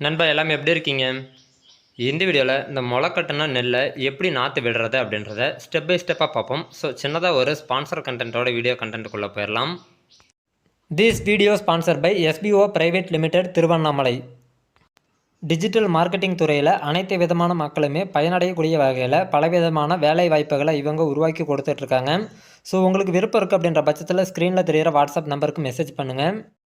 நண்பா எல்லாமே எப்படி இருக்கீங்க? இந்த வீடியோவில் இந்த முளைக்கட்டின நெல்லை எப்படி நாற்று விடுறது அப்படின்றத ஸ்டெப் பை ஸ்டெப்பாக பார்ப்போம். ஸோ சின்னதாக ஒரு ஸ்பான்சர் கண்டென்ட்டோட வீடியோ கண்டென்ட்டுக்குள்ளே போயிடலாம் this video sponsor by SPO private limited Tiruvannamalai digital marketing துறையில் அனைத்து விதமான மக்களுமே பயனடையக்கூடிய வகையில் பலவிதமான வேலை வாய்ப்புகளை இவங்க உருவாக்கி கொடுத்துட்ருக்காங்க ஸோ உங்களுக்கு விருப்பம் இருக்குது அப்படின்ற பட்சத்தில் ஸ்க்ரீனில் தெரிகிற வாட்ஸ்அப் நம்பருக்கு மெசேஜ் பண்ணுங்கள்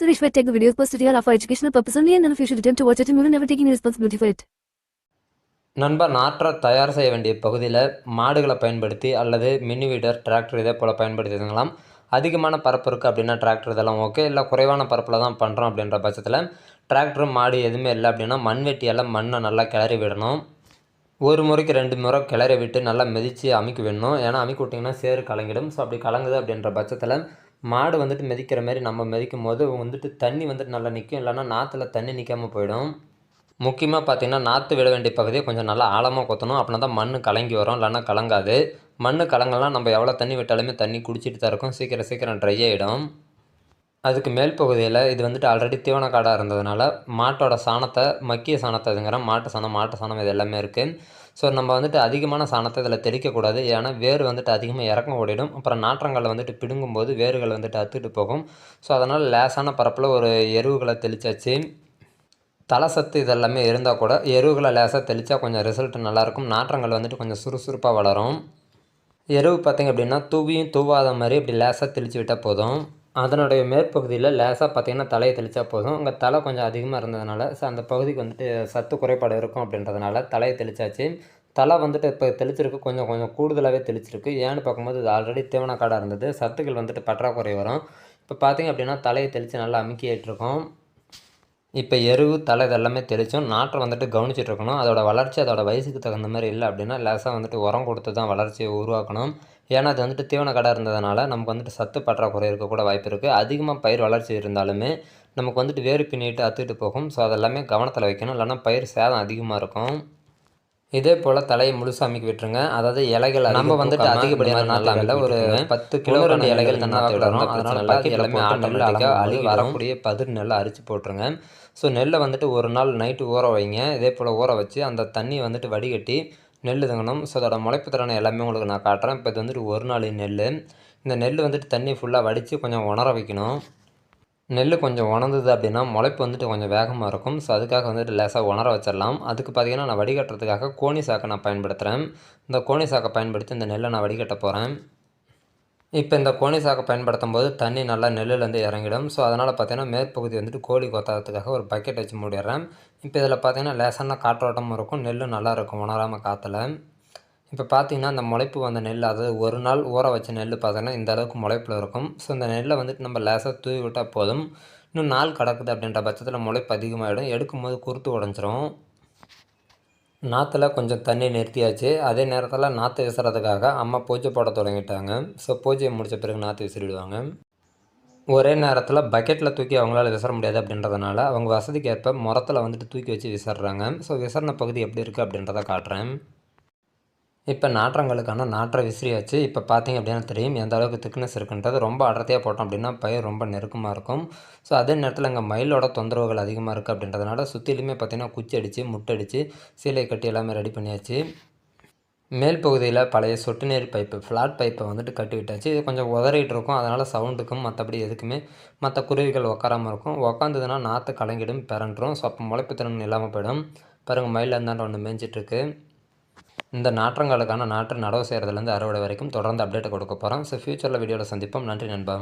Suresh Vet take the videos posted here are for educational purpose only and none of you should attempt to watch it and you will never take any responsibility for it. நண்பர் நாற்றை தயார் செய்ய வேண்டிய பகுதியில் மாடுகளை பயன்படுத்தி அல்லது மினி வீடர் டிராக்டர் இதே போல் பயன்படுத்திக்கலாம் அதிகமான பரப்பு இருக்குது அப்படின்னா டிராக்டர் இதெல்லாம் ஓகே. இல்லை குறைவான பரப்பில் தான் பண்ணுறோம் அப்படின்ற பட்சத்தில் டிராக்டர் மாடு எதுவுமே இல்லை அப்படின்னா மண்வெட்டியால் மண்ணை நல்லா கிளறி விடணும். ஒரு முறைக்கு ரெண்டு முறை கிளறி விட்டு நல்லா மிதித்து அமைக்க விடணும். ஏன்னா அமைக்க விட்டிங்கன்னா சேறு கலங்கிடும். ஸோ அப்படி கலங்குது அப்படின்ற பட்சத்தில் மாடு வந்துட்டு மிதிக்கிற மாதிரி நம்ம மிதிக்கும் போது வந்துட்டு தண்ணி வந்துட்டு நல்லா நிற்கும் இல்லைன்னா நாற்றுல தண்ணி நிற்காமல் போயிடும். முக்கியமாக பார்த்தீங்கன்னா நாற்று விட வேண்டிய பகுதியை கொஞ்சம் நல்லா ஆழமாக கொத்தணும். அப்படின்னா தான் மண் கலங்கி வரும். இல்லைன்னா கலங்காது. மண் கலங்கலாம் நம்ம எவ்வளோ தண்ணி விட்டாலுமே தண்ணி குடிச்சிட்டு தான் இருக்கும். சீக்கிரம் சீக்கிரம் ட்ரை ஆகிடும் அதுக்கு மேல் பகுதியில் இது வந்துட்டு ஆல்ரெடி தீவன காடாக இருந்ததுனால மாட்டோட சாணத்தை மக்கிய சாணத்தை இதுங்கிற மாட்டு சாணம் மாட்டு சாணம் இது எல்லாமே இருக்குது ஸோ நம்ம வந்துட்டு அதிகமான சாணத்தை இதில் தெளிக்கக்கூடாது. ஏன்னா வேர் வந்துட்டு அதிகமாக இறக்கம் ஓடிடும். அப்புறம் நாற்றங்களை வந்துட்டு பிடுங்கும்போது வேர்கள் வந்துட்டு அத்துட்டு போகும். ஸோ அதனால் லேசான பரப்பில் ஒரு எருவுகளை தெளிச்சாச்சு. தலை சத்து இதெல்லாமே இருந்தால் கூட எருவுகளை லேசாக தெளித்தா கொஞ்சம் ரிசல்ட் நல்லாயிருக்கும். நாற்றங்கள் வந்துட்டு கொஞ்சம் சுறுசுறுப்பாக வளரும். எருவு பார்த்திங்க அப்படின்னா தூவியும் தூவாத மாதிரி இப்படி லேசாக தெளித்து விட்டால் போதும். அதனுடைய மேற்பகுதியில் லேசாக பார்த்திங்கன்னா தலையை தெளித்தா போதும். உங்கள் தலை கொஞ்சம் அதிகமாக இருந்ததுனால ஸோ அந்த பகுதிக்கு வந்துட்டு சத்து குறைபாடு இருக்கும் அப்படின்றதுனால தலையை தெளித்தாச்சு தலை வந்துட்டு இப்போ தெளிச்சிருக்கு கொஞ்சம் கொஞ்சம் கூடுதலாகவே தெளிச்சிருக்கு. ஏன்னு பார்க்கும்போது இது ஆல்ரெடி தீவனக்காடாக இருந்தது. சத்துக்கள் வந்துட்டு பற்றாக்குறை வரும். இப்போ பார்த்திங்க அப்படின்னா தலையை தெளித்து நல்லா அமுக்கி இருக்கோம் இப்போ எருவு தலை இதெல்லாமே தெளிச்சும் நாட்டை வந்துட்டு கவனிச்சிட்டு இருக்கணும் அதோட வளர்ச்சி அதோட வயசுக்கு தகுந்த மாதிரி இல்லை அப்படின்னா லேசாக வந்துட்டு உரம் கொடுத்து தான் வளர்ச்சியை உருவாக்கணும். ஏன்னா அது வந்துட்டு தீவன கடை இருந்ததுனால நமக்கு வந்துட்டு சத்து பற்றாக்குறை இருக்கக்கூட வாய்ப்பு இருக்குது அதிகமாக பயிர் வளர்ச்சி இருந்தாலுமே நமக்கு வந்துட்டு வேறு பின்னிட்டு அத்துட்டு போகும். ஸோ அதெல்லாமே கவனத்தில் வைக்கணும். இல்லைன்னா பயிர் சேதம் அதிகமாக இருக்கும். இதே போல் தலையை முழுசாக அமைக்க விட்டுருங்க. அதாவது இலைகள் நம்ம வந்துட்டு அதிகப்படியான நாட்டில் ஒரு பத்து கிலோ ரெண்டு இலைகள் நாற்று விடணும் அதனால பாக்கி எல்லாமே ஆட்டோமேட்டிக்காக அழுகி வரக்கூடிய பதிர் நெல்லை அரிச்சு போட்டுருங்க. ஸோ நெல்லை வந்துட்டு ஒரு நாள் நைட்டு ஊற வைங்க. இதே போல் ஊற வச்சு அந்த தண்ணி வந்துட்டு வடிகட்டி நெல் இதுங்கணும் ஸோ அதோட முளைப்பு திறனை எல்லாமே உங்களுக்கு நான் காட்டுறேன். இப்போ இது வந்துட்டு ஒரு நாள் நெல். இந்த நெல் வந்துட்டு தண்ணி ஃபுல்லாக வடித்து கொஞ்சம் உணர வைக்கணும். நெல் கொஞ்சம் உணர்ந்தது அப்படின்னா முளைப்பு வந்துட்டு கொஞ்சம் வேகமாக இருக்கும். ஸோ அதுக்காக வந்துட்டு லேசாக உணர வச்சிடலாம். அதுக்கு பார்த்தீங்கன்னா நான் வடிகட்டுறதுக்காக கோணி சாக்கை நான் பயன்படுத்துகிறேன் இந்த கோணி சாக்கை பயன்படுத்தி இந்த நெல்லை நான் வடிகட்ட போகிறேன் இப்போ இந்த கோணி சாக்கை பயன்படுத்தும் போது தண்ணி நல்லா நெல்லுலேருந்து இறங்கிடும். ஸோ அதனால் பார்த்தீங்கன்னா மேற்பகுதி வந்துட்டு கோழி கொத்தாததுக்காக ஒரு பக்கெட் வச்சு மூடிடுறேன். இப்போ இதில் பார்த்தீங்கன்னா லேசான காற்றோட்டமும் இருக்கும் நெல்லும் நல்லா இருக்கும் உணராமல் காற்றுல இப்போ பார்த்தீங்கன்னா அந்த முளைப்பு வந்த நெல் அதாவது ஒரு நாள் ஊற வச்ச நெல் பார்த்தீங்கன்னா இந்த அளவுக்கு முளைப்பில் இருக்கும். ஸோ இந்த நெல்லை வந்துட்டு நம்ம லேசாக தூவி விட்டால் போதும். இன்னும் நாள் கிடக்குது அப்படின்ற பட்சத்தில் முளைப்பு அதிகமாகிடும் எடுக்கும்போது குருத்து உடஞ்சிரும். நாற்றுல கொஞ்சம் தண்ணி நிறுத்தியாச்சு. அதே நேரத்தில் நாற்று விசுறதுக்காக அம்மா பூஜை போட தொடங்கிட்டாங்க. ஸோ பூஜையை முடித்த பிறகு நாற்று விசிறிடுவாங்க. ஒரே நேரத்தில் பக்கெட்டில் தூக்கி அவங்களால விசற முடியாது அப்படின்றதுனால அவங்க வசதிக்கு ஏற்ப முரத்தில் வந்துட்டு தூக்கி வச்சு விசறாங்க. ஸோ விசறின பகுதி எப்படி இருக்குது அப்படின்றத காட்டுறேன். இப்போ நாற்றங்களுக்கான நாற்றை விசிறியாச்சு. இப்போ பார்த்தீங்க அப்படின்னா தெரியும் எந்த அளவுக்கு திக்னஸ் இருக்குன்றது. ரொம்ப அடர்த்தியாக போட்டோம் அப்படின்னா பயிர் ரொம்ப நெருக்கமாக இருக்கும். ஸோ அதே நேரத்தில் இங்கே மயிலோட தொந்தரவுகள் அதிகமாக இருக்குது அப்படின்றதுனால சுற்றிலுமே பார்த்தீங்கன்னா குச்சி அடித்து முட்டடிச்சு சீலை கட்டி எல்லாமே ரெடி பண்ணியாச்சு. மேல் பகுதியில் பழைய சொட்டு நீர் பைப்பு ஃப்ளாட் பைப்பை வந்துட்டு கட்டி விட்டாச்சு. இது கொஞ்சம் உதறிட்டு இருக்கும். அதனால் சவுண்டுக்கும் மற்றபடி எதுக்குமே மற்ற குருவிகள் உட்காராமல் இருக்கும். உக்காந்ததுன்னா நாற்று கலங்கிடும் பிறன்றும் ஸோ அப்போ முளைப்பு திறன் இல்லாமல் போயிடும் பாருங்கள் மயில் இருந்தாண்ட ஒன்று மேய்ஞ்சிட்ருக்கு இந்த நாற்றங்களுக்கான நாற்று நடவு செய்கிறதுலேருந்து அறுவடை வரைக்கும் தொடர்ந்து அப்டேட் கொடுக்க போகிறோம் ஸோ ஃபியூச்சரில் வீடியோவில் சந்திப்போம். நன்றி நண்பா.